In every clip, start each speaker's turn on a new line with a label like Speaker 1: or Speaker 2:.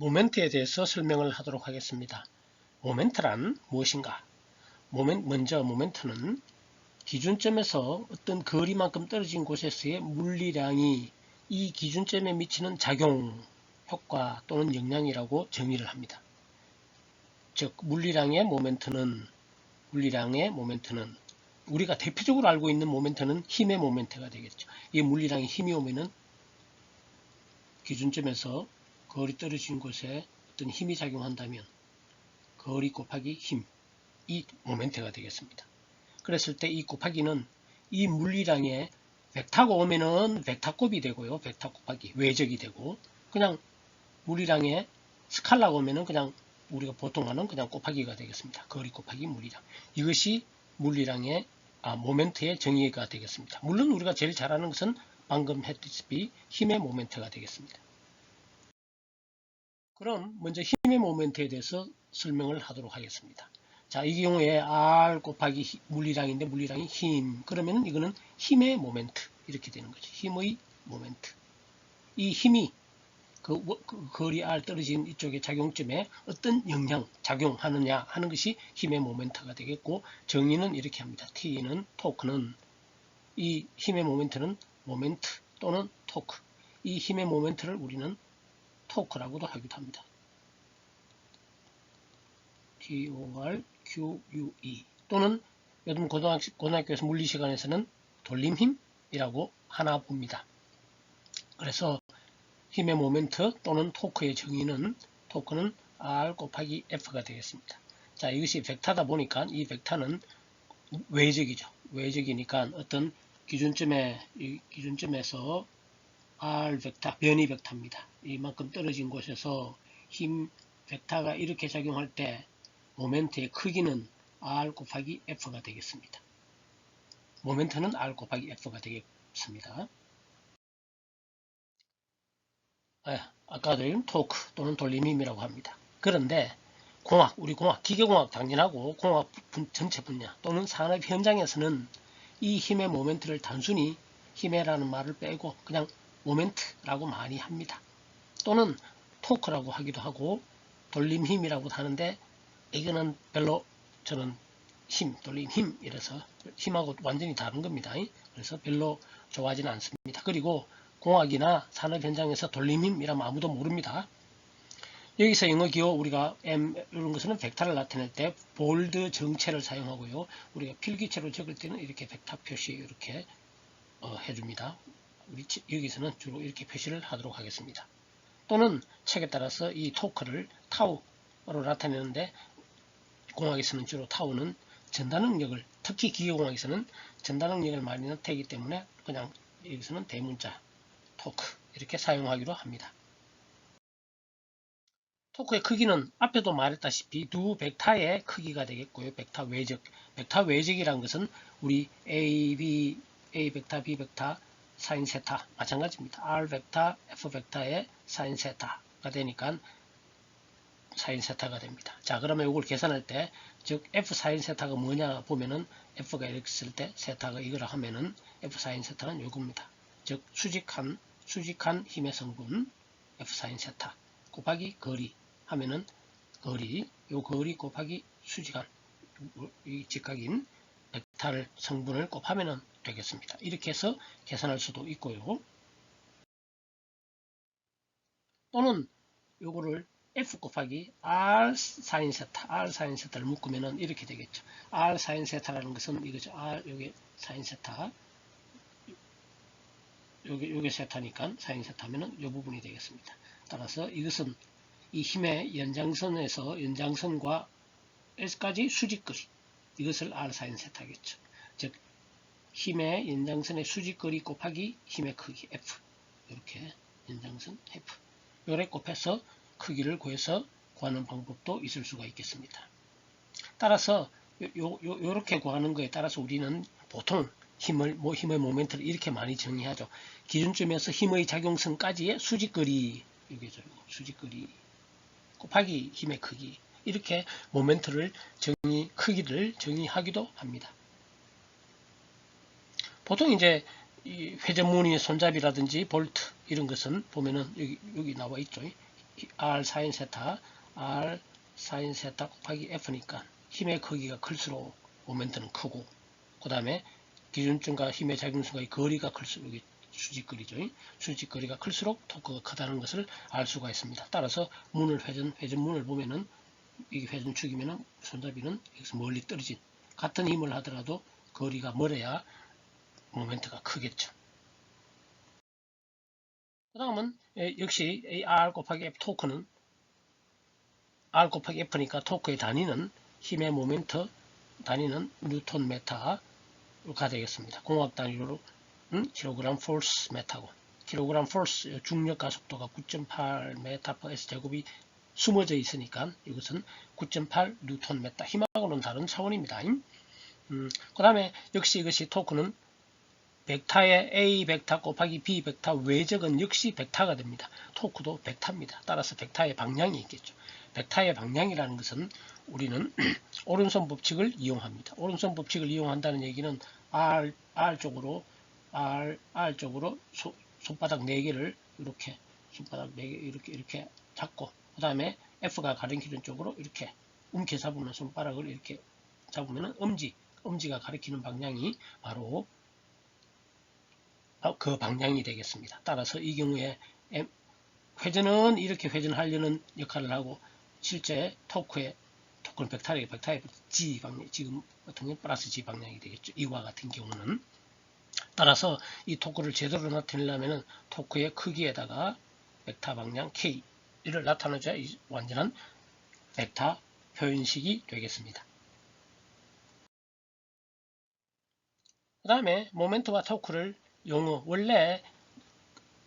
Speaker 1: 모멘트에 대해서 설명을 하도록 하겠습니다. 모멘트란 무엇인가? 모멘, 먼저 모멘트는 기준점에서 어떤 거리만큼 떨어진 곳에서의 물리량이 이 기준점에 미치는 작용, 효과 또는 영향이라고 정의를 합니다. 즉 물리량의 모멘트는 물리량의 모멘트는 우리가 대표적으로 알고 있는 모멘트는 힘의 모멘트가 되겠죠. 이 물리량이 힘이 오면은 기준점에서 거리 떨어진 곳에 어떤 힘이 작용한다면 거리 곱하기 힘, 이 모멘트가 되겠습니다. 그랬을 때 이 곱하기는 이 물리량의 벡터가 오면은 벡터곱이 되고요. 벡터 곱하기 외적이 되고 그냥 물리량의 스칼라가 오면은 그냥 우리가 보통 하는 그냥 곱하기가 되겠습니다. 거리 곱하기 물리량. 이것이 물리량의 아, 모멘트의 정의가 되겠습니다. 물론 우리가 제일 잘 아는 것은 방금 했듯이 힘의 모멘트가 되겠습니다. 그럼 먼저 힘의 모멘트에 대해서 설명을 하도록 하겠습니다. 자, 이 경우에 R 곱하기 물리량인데 물리량이 힘. 그러면 이거는 힘의 모멘트. 이렇게 되는 거죠. 힘의 모멘트. 이 힘이 그, 그 거리 R 떨어진 이쪽의 작용점에 어떤 영향, 작용하느냐 하는 것이 힘의 모멘트가 되겠고 정의는 이렇게 합니다. T는 토크는 이 힘의 모멘트는 모멘트 또는 토크. 이 힘의 모멘트를 우리는 토크라고도 하기도 합니다. T-O-R-Q-U-E 또는 요즘 고등학, 고등학교에서 물리 시간에서는 돌림힘이라고 하나 봅니다. 그래서 힘의 모멘트 또는 토크의 정의는 토크는 R 곱하기 F가 되겠습니다. 자 이것이 벡터다 보니까 이 벡터는 외적이죠. 외적이니까 어떤 기준점에 이 기준점에서 R 벡터 변이 벡터입니다. 이만큼 떨어진 곳에서 힘 벡터가 이렇게 작용할 때 모멘트의 크기는 R 곱하기 F가 되겠습니다. 모멘트는 R 곱하기 F가 되겠습니다. 아, 아까 드린 토크 또는 돌림힘이라고 합니다. 그런데 공학, 우리 공학, 기계공학 당연하고 공학 분, 전체 분야 또는 산업 현장에서는 이 힘의 모멘트를 단순히 힘이라는 말을 빼고 그냥 모멘트라고 많이 합니다. 또는 토크라고 하기도 하고 돌림 힘이라고 하는데 이거는 별로 저는 힘, 돌림 힘 이래서 힘하고 완전히 다른 겁니다. 그래서 별로 좋아하지는 않습니다. 그리고 공학이나 산업 현장에서 돌림 힘이라면 아무도 모릅니다. 여기서 영어 기호 우리가 M 이런 것은 벡터를 나타낼 때 볼드 정체를 사용하고요. 우리가 필기체로 적을 때는 이렇게 벡터 표시 이렇게 어, 해줍니다. 우리 여기서는 주로 이렇게 표시를 하도록 하겠습니다. 또는 책에 따라서 이 토크를 타우로 나타내는데 공학에서는 주로 타우는 전달 능력을 특히 기계공학에서는 전달 능력을 많이 나타내기 때문에 그냥 여기서는 대문자 토크 이렇게 사용하기로 합니다. 토크의 크기는 앞에도 말했다시피 두 벡터의 크기가 되겠고요. 벡터 외적. 벡터 외적이란 것은 우리 A, B, A 벡터, B 벡터, 사인 세타 마찬가지입니다. R 벡터, F 벡터의 사인 세타가 되니까 사인 세타가 됩니다. 자 그러면 이걸 계산할 때 즉 F 사인 세타가 뭐냐 보면은 F가 이렇게 쓸 때 세타가 이거라 하면은 F 사인 세타는 요겁니다. 즉 수직한 수직한 힘의 성분 F 사인 세타 곱하기 거리 하면은 거리 요 거리 곱하기 수직한 이 직각인 벡터를 성분을 곱하면은 되겠습니다. 이렇게 해서 계산할 수도 있고요. 또는 요거를 F 곱하기 R 사인 세타, R 사인 세타를 묶으면은 이렇게 되겠죠. R 사인 세타라는 것은 이거죠. R 여기 사인 세타, 여기 여기 세타니까 사인 세타면은 이 부분이 되겠습니다. 따라서 이것은 이 힘의 연장선에서 연장선과 S까지 수직거리 이것을 R 사인 세타겠죠. 즉 힘의 연장선의 수직거리 곱하기 힘의 크기 F 이렇게 연장선 F 요래 곱해서 크기를 구해서 구하는 방법도 있을 수가 있겠습니다. 따라서 요, 요, 요렇게 구하는 거에 따라서 우리는 보통 힘을, 뭐 힘의 모멘트를 이렇게 많이 정의하죠. 기준점에서 힘의 작용성까지의 수직거리, 이게죠. 수직거리 곱하기 힘의 크기. 이렇게 모멘트를 정의, 크기를 정의하기도 합니다. 보통 이제 이 회전무늬 손잡이라든지 볼트 이런 것은 보면은 여기, 여기 나와 있죠. R 사인 세타 R 사인 세타 곱하기 F니까 힘의 크기가 클수록 모멘트는 크고 그 다음에 기준점과 힘의 작용성과의 거리가 클수록 수직거리죠. 수직거리가 클수록 토크가 크다는 것을 알 수가 있습니다. 따라서 문을 회전 회전문을 보면은 이게 회전축이면은 손잡이는 여기서 멀리 떨어진 같은 힘을 하더라도 거리가 멀어야 모멘트가 크겠죠. 그 다음은 역시 이 R 곱하기 F 토크는 R 곱하기 F니까 토크의 단위는 힘의 모멘트 단위는 뉴턴 메타가 되겠습니다. 공학 단위로 음? 킬로그램 포스 메타고 킬로그램 포스 중력 가속도가 9.8 메타 퍼 S 제곱이 숨어져 있으니까 이것은 9.8 뉴턴 메타 힘하고는 다른 차원입니다. 음, 그 다음에 역시 이것이 토크는 벡타의 A 벡타 곱하기 B 벡타 외적은 역시 벡타가 됩니다. 토크도 벡타입니다. 따라서 벡타의 방향이 있겠죠. 벡타의 방향이라는 것은 우리는 오른손 법칙을 이용합니다. 오른손 법칙을 이용한다는 얘기는 R, R 쪽으로 R, R 쪽으로 소, 손바닥 4개를 이렇게 손바닥 4개 이렇게 이렇게 잡고 그 다음에 F가 가리키는 쪽으로 이렇게 움켜 잡으면 손바닥을 이렇게 잡으면 엄지 엄지가 가리키는 방향이 바로 그 방향이 되겠습니다. 따라서 이 경우에 회전은 이렇게 회전하려는 역할을 하고 실제 토크의 토크는 벡타르의 벡타의 G 방향 지금 같은 경우 플러스 G 방향이 되겠죠. 이와 같은 경우는 따라서 이 토크를 제대로 나타내려면 토크의 크기에다가 벡타 방향 K를 나타내줘야 완전한 벡타 표현식이 되겠습니다. 그 다음에 모멘트와 토크를 용어 원래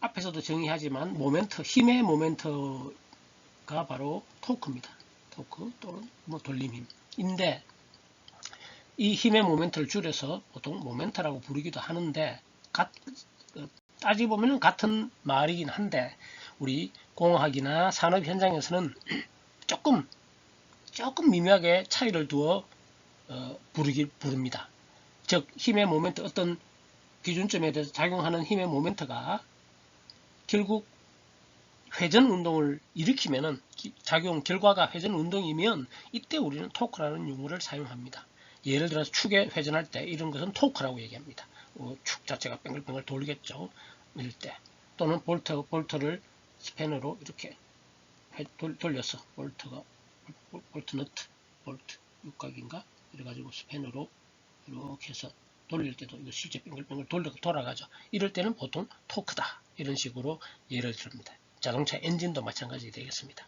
Speaker 1: 앞에서도 정의하지만 모멘트 힘의 모멘트가 바로 토크입니다. 토크 또는 뭐 돌림 힘인데 이 힘의 모멘트를 줄여서 보통 모멘트라고 부르기도 하는데 가, 따지 보면 같은 말이긴 한데 우리 공학이나 산업 현장에서는 조금 조금 미묘하게 차이를 두어 어, 부르기 부릅니다. 즉 힘의 모멘트 어떤 기준점에 대해서 작용하는 힘의 모멘트가 결국 회전 운동을 일으키면은 작용 결과가 회전 운동이면 이때 우리는 토크라는 용어를 사용합니다. 예를 들어서 축에 회전할 때 이런 것은 토크라고 얘기합니다. 어, 축 자체가 뱅글뱅글 돌겠죠. 이럴 때 또는 볼트 볼트를 스패너로 이렇게 돌, 돌려서 볼트가 볼트 너트 볼트 육각인가 이래가지고 스패너로 이렇게 해서 돌릴 때도 이거 실제 뱅글뱅글 돌려 돌아가죠. 이럴 때는 보통 토크다 이런 식으로 예를 듭니다. 자동차 엔진도 마찬가지 되겠습니다.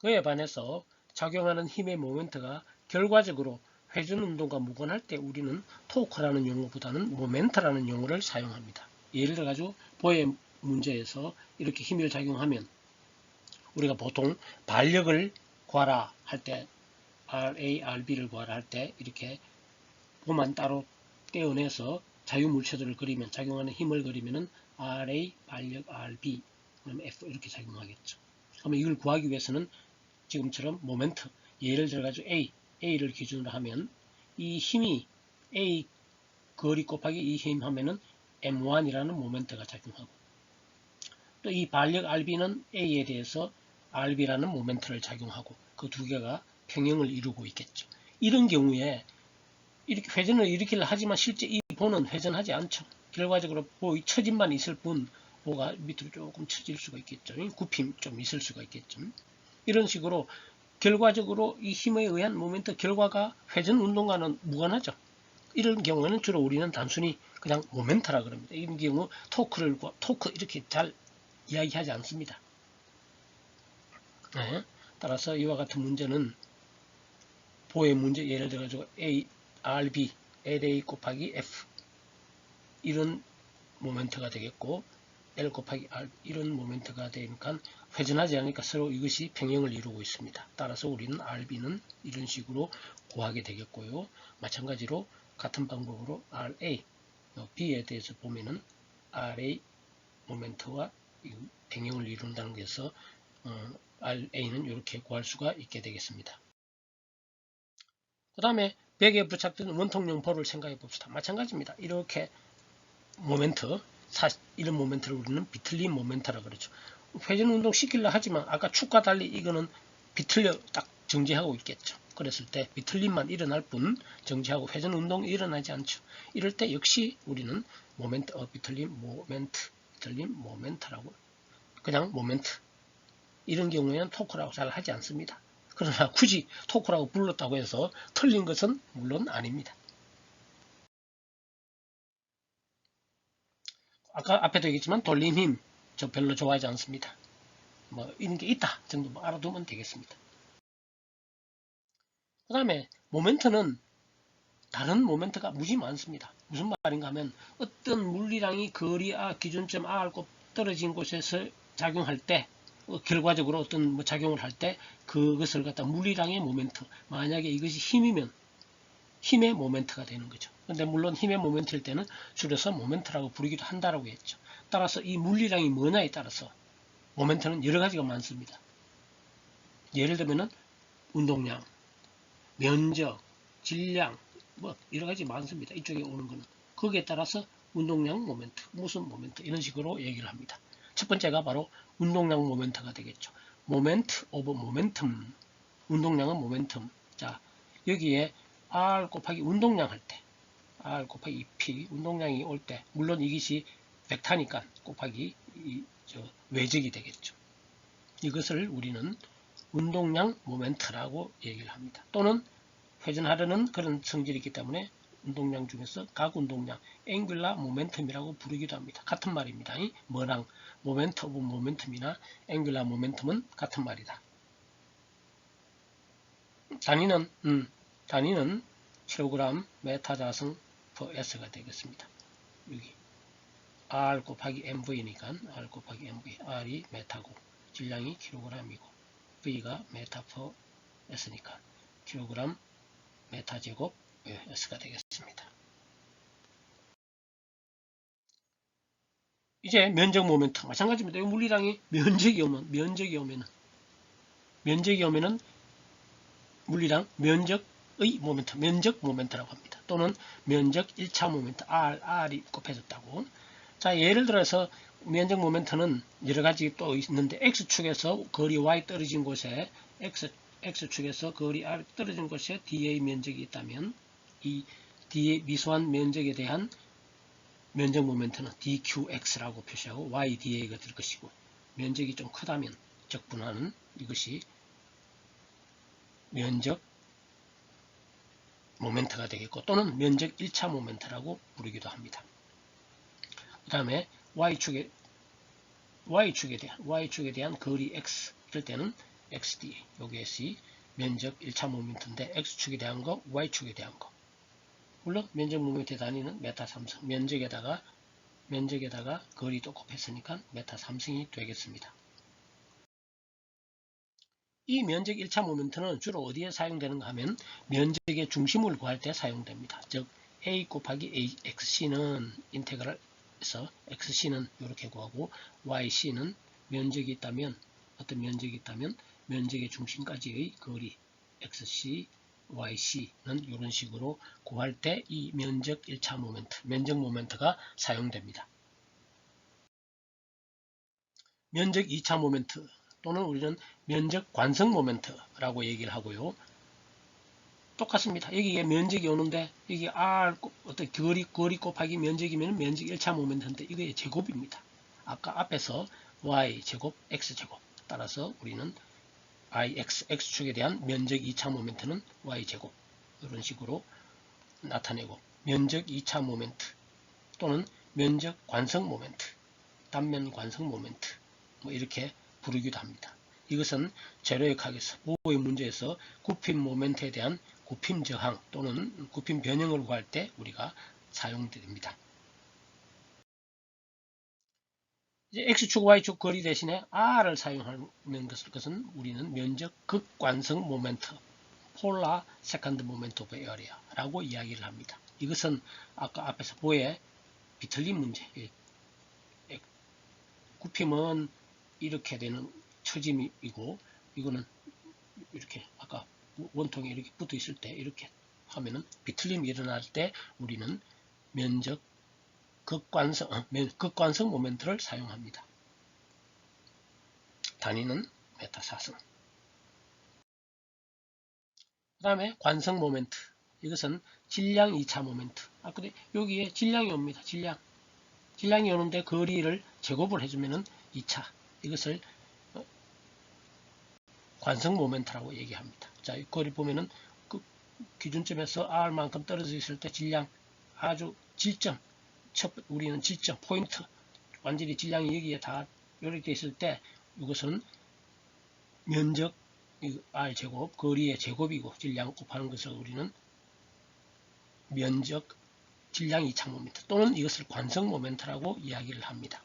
Speaker 1: 그에 반해서 작용하는 힘의 모멘트가 결과적으로 회전 운동과 무관할 때 우리는 토크라는 용어보다는 모멘트라는 용어를 사용합니다. 예를 들어 가지고 보의 문제에서 이렇게 힘을 작용하면 우리가 보통 반력을 구하라 할 때 RA, RB를 구하라 할때 이렇게 보만 따로 떼어내서 자유물체들을 그리면 작용하는 힘을 그리면은 RA, 반력 RB, 그다음에 F 이렇게 작용하겠죠. 그러면 이걸 구하기 위해서는 지금처럼 모멘트 예를 들어 가지고 A, A를 기준으로 하면 이 힘이 A 거리 곱하기 이 힘 하면은 M1이라는 모멘트가 작용하고 또 이 반력 RB는 A에 대해서 RB라는 모멘트를 작용하고 그 두 개가 평형을 이루고 있겠죠. 이런 경우에 이렇게 회전을 일으키려 하지만 실제 이 보는 회전하지 않죠. 결과적으로 보이 처짐만 있을 뿐 보가 밑으로 조금 처질 수가 있겠죠. 굽힘 좀 있을 수가 있겠죠. 이런 식으로 결과적으로 이 힘에 의한 모멘트 결과가 회전 운동과는 무관하죠. 이런 경우에는 주로 우리는 단순히 그냥 모멘트라 그럽니다. 이런 경우 토크를 토크 이렇게 잘 이야기하지 않습니다. 네. 따라서 이와 같은 문제는 보의 문제 예를 들어 가지고 A, RB, LA 곱하기 F 이런 모멘트가 되겠고 L 곱하기 R 이런 모멘트가 되니까 회전하지 않으니까 서로 이것이 평형을 이루고 있습니다. 따라서 우리는 RB는 이런 식으로 구하게 되겠고요. 마찬가지로 같은 방법으로 RA, B에 대해서 보면은 RA 모멘트와 평형을 이룬다는 것에서 어, RA는 이렇게 구할 수가 있게 되겠습니다. 그 다음에 벽에 부착된 원통용 볼을 생각해 봅시다. 마찬가지입니다. 이렇게 모멘트 사, 이런 모멘트를 우리는 비틀린 모멘트라 그러죠. 회전 운동 시키려 하지만 아까 축과 달리 이거는 비틀려 딱 정지하고 있겠죠. 그랬을 때 비틀림만 일어날 뿐 정지하고 회전 운동이 일어나지 않죠. 이럴 때 역시 우리는 모멘트 어 비틀림 모멘트 비틀림 모멘트라고 그냥 모멘트 이런 경우에는 토크라고 잘 하지 않습니다. 그러나 굳이 토크라고 불렀다고 해서 틀린 것은 물론 아닙니다. 아까 앞에도 얘기했지만 돌림 힘, 저 별로 좋아하지 않습니다. 뭐 이런 게 있다 정도 뭐 알아두면 되겠습니다. 그 다음에 모멘트는 다른 모멘트가 무지 많습니다. 무슨 말인가 하면 어떤 물리량이 거리 아 기준점 R과 떨어진 곳에서 작용할 때 어, 결과적으로 어떤 뭐 작용을 할 때 그것을 갖다 물리량의 모멘트 만약에 이것이 힘이면 힘의 모멘트가 되는 거죠. 근데 물론 힘의 모멘트일 때는 줄여서 모멘트라고 부르기도 한다라고 했죠. 따라서 이 물리량이 뭐냐에 따라서 모멘트는 여러 가지가 많습니다. 예를 들면은 운동량, 면적, 질량, 뭐 여러 가지 많습니다. 이쪽에 오는 거는 거기에 따라서 운동량 모멘트, 무슨 모멘트 이런 식으로 얘기를 합니다. 첫 번째가 바로 운동량 모멘트가 되겠죠. 모멘트 오브 모멘텀. 운동량은 모멘텀. 자, 여기에 R 곱하기 운동량 할 때, R 곱하기 2P, 운동량이 올 때, 물론 이것이 벡타니까 곱하기 이, 저, 외적이 되겠죠. 이것을 우리는 운동량 모멘트라고 얘기를 합니다. 또는 회전하려는 그런 성질이 있기 때문에 운동량 중에서 각 운동량, 앵귤라 모멘텀이라고 부르기도 합니다. 같은 말입니다. 이 뭐랑 모멘트 오브 모멘텀이나 앵귤라 모멘텀은 같은 말이다. 단위는 음, 단위는 킬로그램 메타 자승 per s가 되겠습니다. 여기 r 곱하기 mv니까 r 곱하기 mv r이 메타고 질량이 킬로그램이고 v가 메타 per s니까 킬로그램 메타 제곱 s가 되겠습니다. 이제 면적 모멘트 마찬가지입니다. 이 물리량이 면적이 오면 면적이 오면은 면적이 오면은 물리량 면적의 모멘트 면적 모멘트라고 합니다. 또는 면적 1차 모멘트 R, R이 곱해졌다고. 자 예를 들어서 면적 모멘트는 여러 가지 또 있는데 X축에서 거리 Y 떨어진 곳에 X, X축에서 거리 R 떨어진 곳에 DA 면적이 있다면 이 DA 미소한 면적에 대한 면적 모멘트는 dqx라고 표시하고 yda가 될 것이고 면적이 좀 크다면 적분하는 이것이 면적 모멘트가 되겠고 또는 면적 1차 모멘트라고 부르기도 합니다. 그 다음에 y축에 y축에 대한 y축에 대한 거리 x 이럴 때는 xd 요것이 면적 1차 모멘트인데 x축에 대한 거 y축에 대한 거 물론 면적 모멘트 단위는 메타 3승 면적에다가 면적에다가 거리도 곱했으니까 메타 3승이 되겠습니다. 이 면적 1차 모멘트는 주로 어디에 사용되는가 하면 면적의 중심을 구할 때 사용됩니다. 즉 a 곱하기 xc는 인테그랄에서 xc는 이렇게 구하고 yc는 면적이 있다면 어떤 면적이 있다면 면적의 중심까지의 거리 xc YC는 이런 식으로 구할 때 이 면적 1차 모멘트, 면적 모멘트가 사용됩니다. 면적 2차 모멘트 또는 우리는 면적 관성 모멘트라고 얘기를 하고요. 똑같습니다. 여기에 면적이 오는데 여기 R 어떤 거리 거리 곱하기 면적이면 면적 1차 모멘트인데 이거의 제곱입니다. 아까 앞에서 y 제곱 x 제곱 따라서 우리는 ix, x축에 대한 면적 2차 모멘트는 y제곱 이런 식으로 나타내고 면적 2차 모멘트 또는 면적 관성 모멘트 단면 관성 모멘트 뭐 이렇게 부르기도 합니다. 이것은 제로역학에서 보호의 문제에서 굽힘 모멘트에 대한 굽힘 저항 또는 굽힘 변형을 구할 때 우리가 사용됩니다. 이제 x축, y축 거리 대신에 r을 사용하는 것은 우리는 면적 극관성 모멘트, 폴라 세컨드 모멘트 오브 에어리아라고 이야기를 합니다. 이것은 아까 앞에서 보의 비틀림 문제. 굽힘은 이렇게 되는 처짐이고 이거는 이렇게 아까 원통에 이렇게 붙어 있을 때 이렇게 하면은 비틀림이 일어날 때 우리는 면적 극관성, 어, 면- 극관성 모멘트를 사용합니다. 단위는 메타 사승. 그 다음에 관성 모멘트. 이것은 질량 2차 모멘트. 아, 근데 여기에 질량이 옵니다. 질량. 질량이 오는데 거리를 제곱을 해주면은 2차. 이것을 어, 관성 모멘트라고 얘기합니다. 자, 이 거리 보면은 그 기준점에서 R만큼 떨어져 있을 때 질량 아주 질점. 첫, 우리는 질점, 포인트. 완전히 질량이 여기에 다 이렇게 있을 때 이것은 면적 이 R 제곱, 거리의 제곱이고 질량 곱하는 것을 우리는 면적 질량 2차 모멘트 또는 이것을 관성 모멘트라고 이야기를 합니다.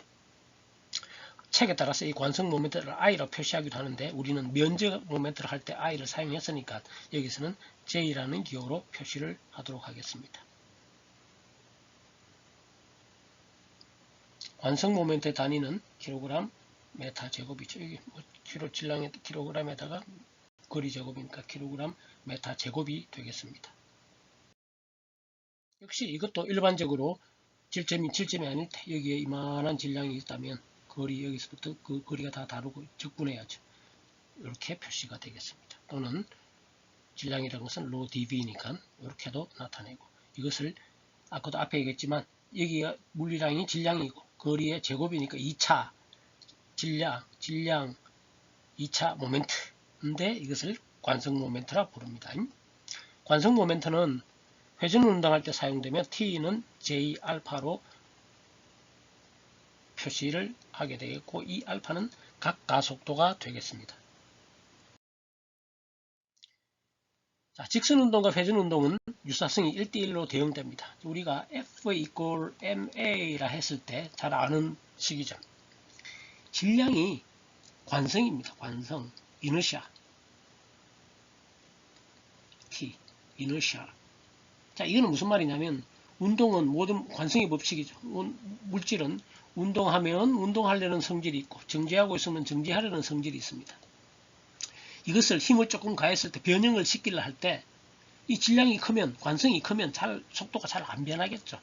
Speaker 1: 책에 따라서 이 관성 모멘트를 I로 표시하기도 하는데 우리는 면적 모멘트를 할 때 I를 사용했으니까 여기서는 J라는 기호로 표시를 하도록 하겠습니다. 관성 모멘트의 단위는 킬로그램 메타 제곱이죠. 여기 뭐 킬로 질량에 킬로그램에다가 거리 제곱이니까 킬로그램 메타 제곱이 되겠습니다. 역시 이것도 일반적으로 질점이 질점이 아닐 때 여기에 이만한 질량이 있다면 거리 여기서부터 그 거리가 다 다르고 적분해야죠. 이렇게 표시가 되겠습니다. 또는 질량이라는 것은 로 dv니까 이렇게도 나타내고 이것을 아까도 앞에 얘기했지만 여기가 물리량이 질량이고 거리의 제곱이니까 2차 질량, 질량 2차 모멘트인데 이것을 관성 모멘트라 부릅니다. 관성 모멘트는 회전 운동할 때 사용되며 t는 j 알파로 표시를 하게 되겠고 이 알파는 각 가속도가 되겠습니다. 자, 직선 운동과 회전 운동은 유사성이 1대1로 대응됩니다. 우리가 F equal ma라 했을 때 잘 아는 식이죠. 질량이 관성입니다. 관성, 이너시아. T, 이너시아. 자, 이거는 무슨 말이냐면 운동은 모든 관성의 법칙이죠. 운- 물질은 운동하면 운동하려는 성질이 있고 정지하고 있으면 정지하려는 성질이 있습니다. 이것을 힘을 조금 가했을 때 변형을 시키려 할 때 이 질량이 크면 관성이 크면 잘 속도가 잘 안 변하겠죠.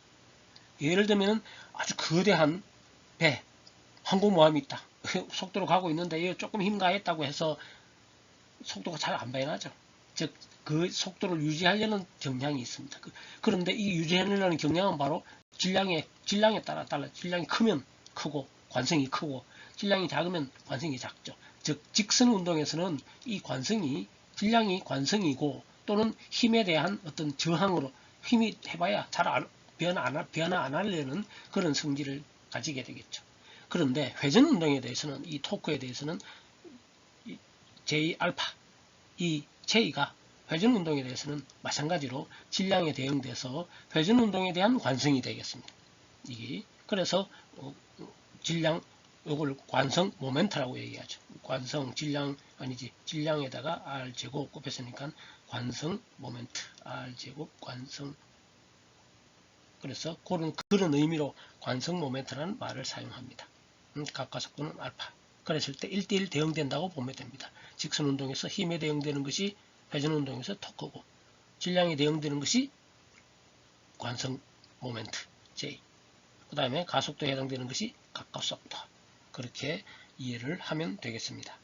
Speaker 1: 예를 들면 아주 거대한 배 항공모함이 있다. 속도로 가고 있는데 얘 조금 힘 가했다고 해서 속도가 잘 안 변하죠. 즉 그 속도를 유지하려는 경향이 있습니다. 그- 그런데 이 유지하려는 경향은 바로 질량의 질량에 따라 달라. 질량이 크면 크고 관성이 크고 질량이 작으면 관성이 작죠. 즉 직선 운동에서는 이 관성이 질량이 관성이고 또는 힘에 대한 어떤 저항으로 힘이 해봐야 잘 안- 변화 안, 하- 변화 안 하려는 그런 성질을 가지게 되겠죠. 그런데 회전 운동에 대해서는 이 토크에 대해서는 이 J 알파 이 J가 회전 운동에 대해서는 마찬가지로 질량에 대응돼서 회전 운동에 대한 관성이 되겠습니다. 이게 그래서 어, 질량 이걸 관성 모멘트라고 얘기하죠. 관성 질량 아니지 질량에다가 r 제곱 곱했으니까 관성 모멘트 r 제곱 관성 그래서 그런 그런 의미로 관성 모멘트라는 말을 사용합니다. 음, 각각 속도는 알파. 그랬을 때 1대1 대응된다고 보면 됩니다. 직선 운동에서 힘에 대응되는 것이 회전 운동에서 토크고 질량에 대응되는 것이 관성 모멘트 J. 그 다음에 가속도에 해당되는 것이 각각 속도. 그렇게 이해를 하면 되겠습니다.